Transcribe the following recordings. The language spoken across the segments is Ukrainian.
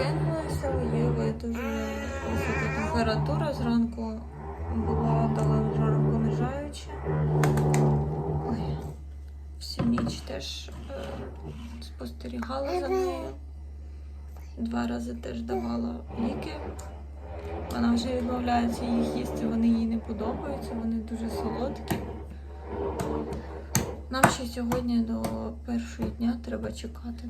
прокинулася, у Єви дуже висока температура. Зранку була дала жаропонижаюча. Ой, всю ніч теж е, спостерігала за нею. Два рази теж давала ліки. Вона вже відмовляється їх їсти, вони їй не подобаються, вони дуже солодкі. Нам ще сьогодні до першого дня треба чекати.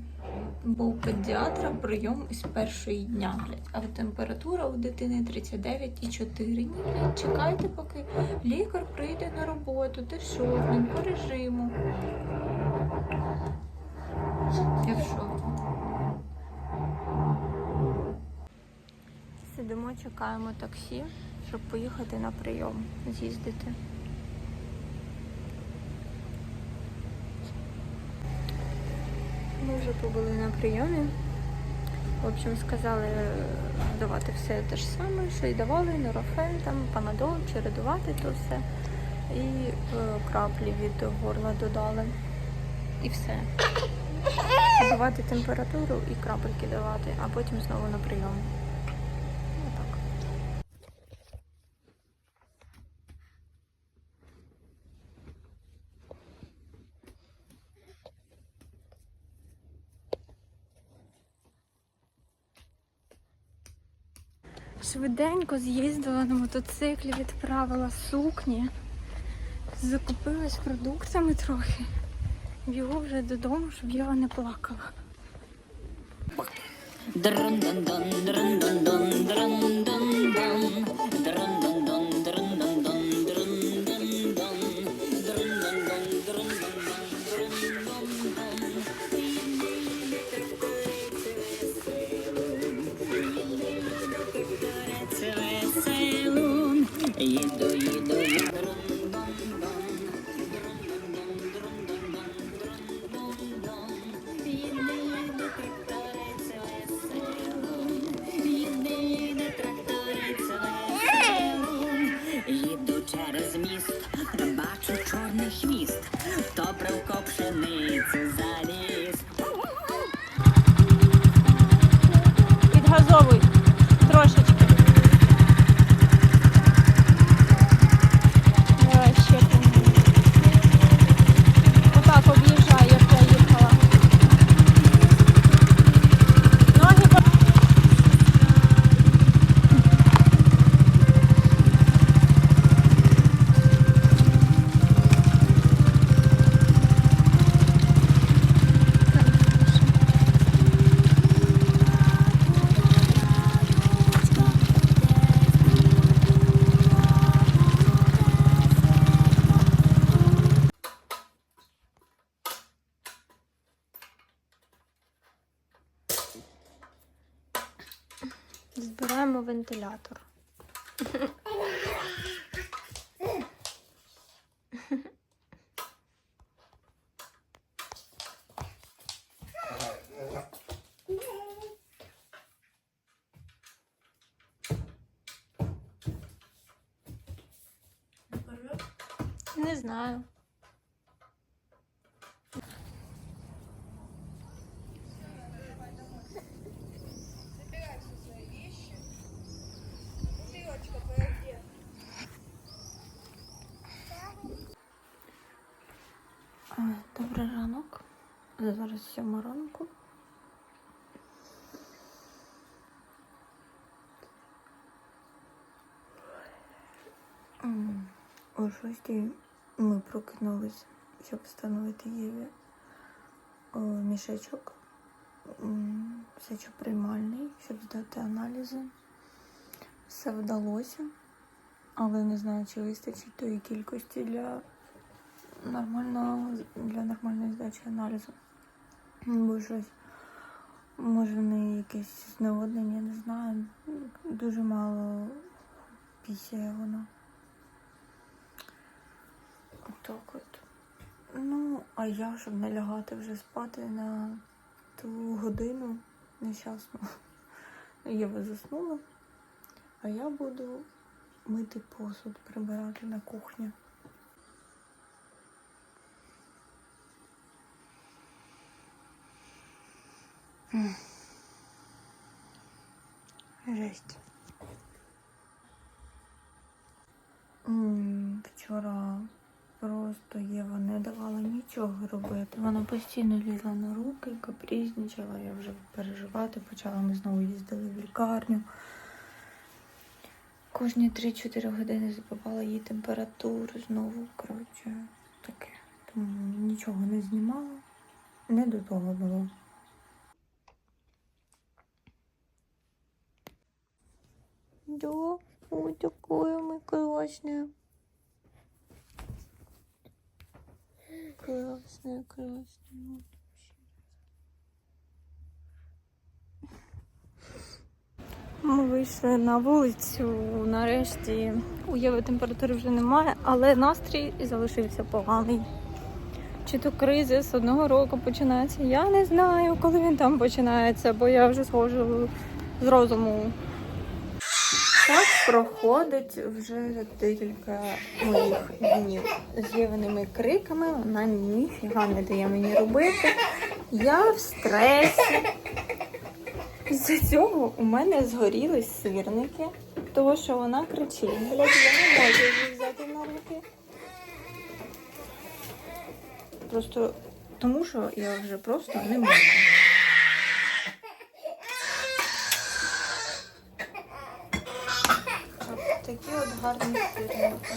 Бо у педіатра прийом із першого дня, блядь. А температура у дитини 39,4. Ні, блядь, чекайте, поки лікар прийде на роботу. Ти що, блін, по режиму. Я в шокі. Сидимо, чекаємо таксі, щоб поїхати на прийом, з'їздити. Ми вже побули на прийомі. В общем, сказали е, давати все те ж саме, що й давали, нурофен, там, панадол, чередувати то все. І е, краплі від горла додали. І все. Давати температуру і крапельки давати, а потім знову на прийом. Отак. Швиденько з'їздила на мотоциклі, відправила сукні, закупилась продуктами трохи. Бігу вже додому, щоб я не плакала. Збираємо вентилятор. Не знаю. А, Добрий ранок. Зараз сьома ранку. О шостій ми прокинулись, щоб встановити Єві о, мішечок м, сечоприймальний, щоб здати аналізи. Все вдалося, але не знаю, чи вистачить тої кількості для нормального для нормальної здачі аналізу. Бо щось може в неї якесь зневоднення, не знаю. Дуже мало пісяє вона. Отак от. Ну, а я, щоб не лягати вже спати на ту годину нещасну. Єва заснула, а я буду мити посуд, прибирати на кухні. Жесть. Вчора просто Єва не давала нічого робити. Вона постійно лізла на руки, капризничала, я вже переживати почала. Ми знову їздили в лікарню. Кожні 3-4 години забивала їй температуру знову. Коротше, таке. Тому нічого не знімала. Не до того було. Да, ой, такое мы классное. Классное, классное. Ми вийшли на вулицю. Нарешті у Єви температури вже немає, але настрій залишився поганий. Чи то кризис одного року починається? Я не знаю, коли він там починається, бо я вже схожу з розуму. Проходить вже декілька моїх днів з криками. Вона ніфіга не дає мені робити. Я в стресі. З-за цього у мене згоріли сирники, тому що вона кричить. Блядь, я не можу її взяти на руки. Просто тому, що я вже просто не можу. Гарні сирники.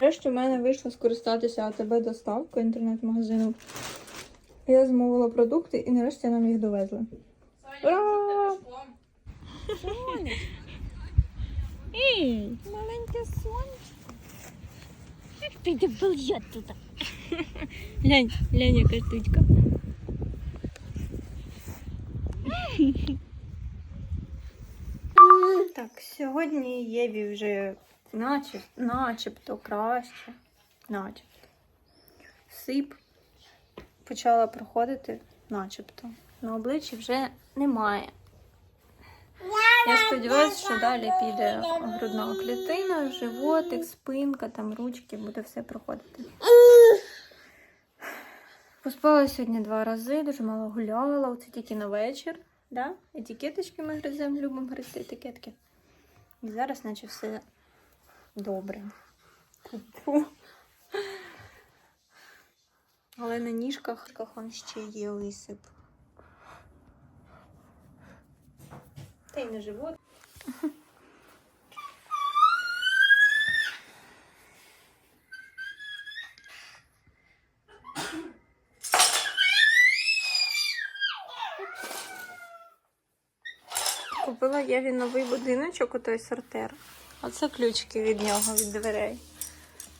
Врешті в мене вийшло скористатися АТБ доставкою інтернет-магазину. Я замовила продукти і нарешті нам їх довезли. Ура! Ей, маленьке сонечко. Як піде бульйот тут? Глянь, глянь, яка штучка. Так, сьогодні Єві вже начеб, начебто краще. Начебто. Сип почала проходити начебто. На обличчі вже немає. Я сподіваюся, що далі піде грудна клітина, животик, спинка, там ручки, буде все проходити. Поспала сьогодні два рази, дуже мало гуляла, оце тільки на вечір. Да? Етикеточки ми гриземо, любимо гризти етикетки. І зараз наче все добре. Але на ніжках он ще є висип. Та й на живот. Купила Єві новий будиночок у той сортер. Оце ключики від нього, від дверей.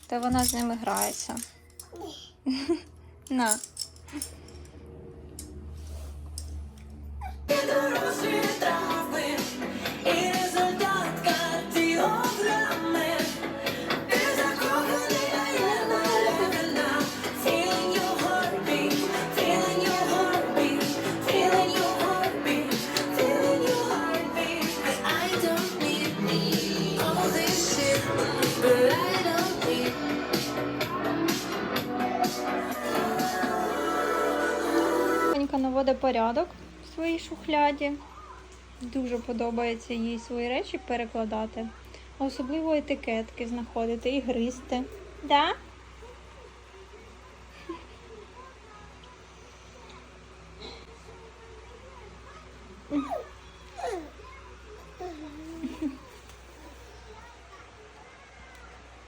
Та вона з ними грається. На. Наводить порядок в своїй шухляді. Дуже подобається їй свої речі перекладати. Особливо етикетки знаходити і гризти. Да?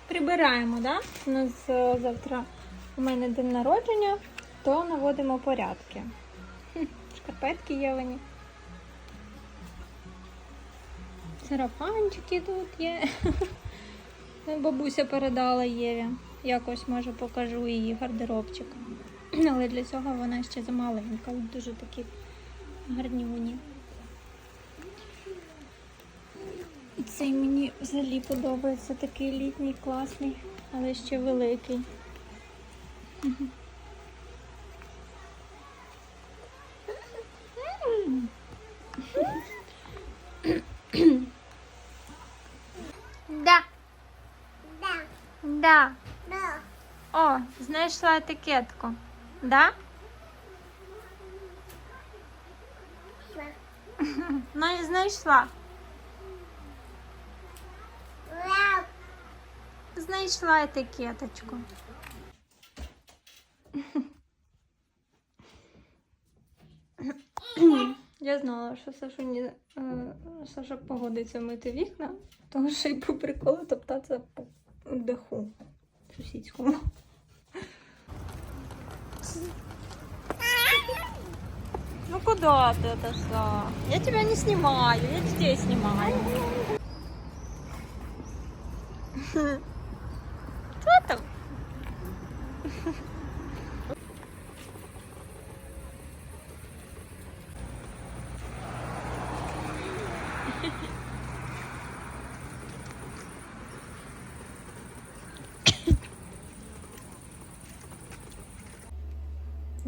Прибираємо, да? У нас е, завтра у мене день народження, то наводимо порядки. Шкарпетки Євані. Сарафанчики тут є. Бабуся передала Єві. Якось може покажу її гардеробчик. Але для цього вона ще замаленька, дуже такі гарнюні. І Цей мені взагалі подобається, такий літній, класний, але ще великий. Да. Да. О, знайшла етикетку. Да? Ну і знайшла. Знайшла етикеточку. Я знала, що Саша, не, Саша погодиться мити вікна, тому що й по приколу топтатися по даху сусідському. Ну куда ты отошла? Я тебя не снимаю, я детей снимаю.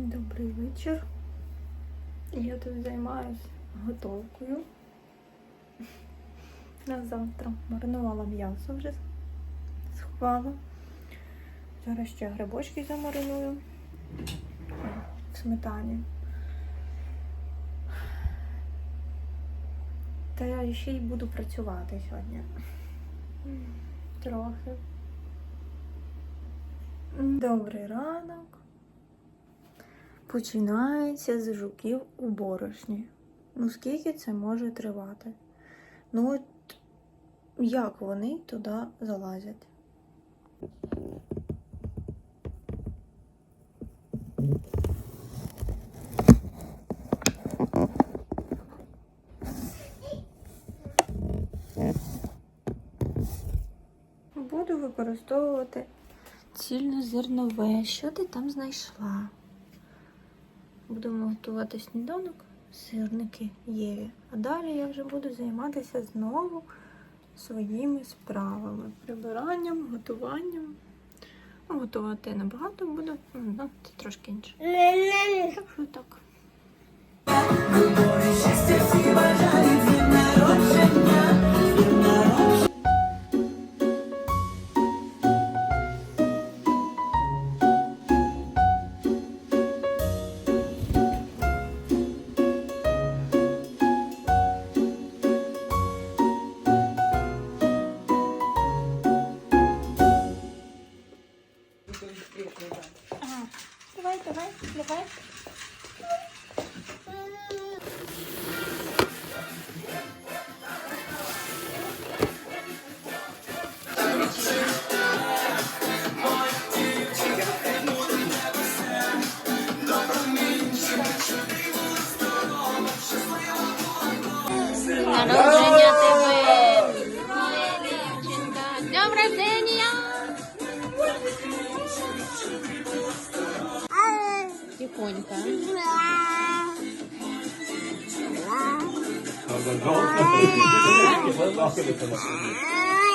Добрий вечір. Я тут займаюся готовкою. На завтра маринувала м'ясо вже сховала. Зараз ще грибочки замариную в сметані. Та я ще й буду працювати сьогодні. Трохи. Добрий ранок. Починається з жуків у борошні. Ну скільки це може тривати? Ну от як вони туди залазять? Буду використовувати цільнозернове. Що ти там знайшла? Будемо готувати сніданок, сирники Єві. А далі я вже буду займатися знову своїми справами. Прибиранням, готуванням. Ну, готувати набагато буду, ну, це трошки інше. Так що так. Ага. Народження тебе. Дівчинка. Днем рождения. Тихонько.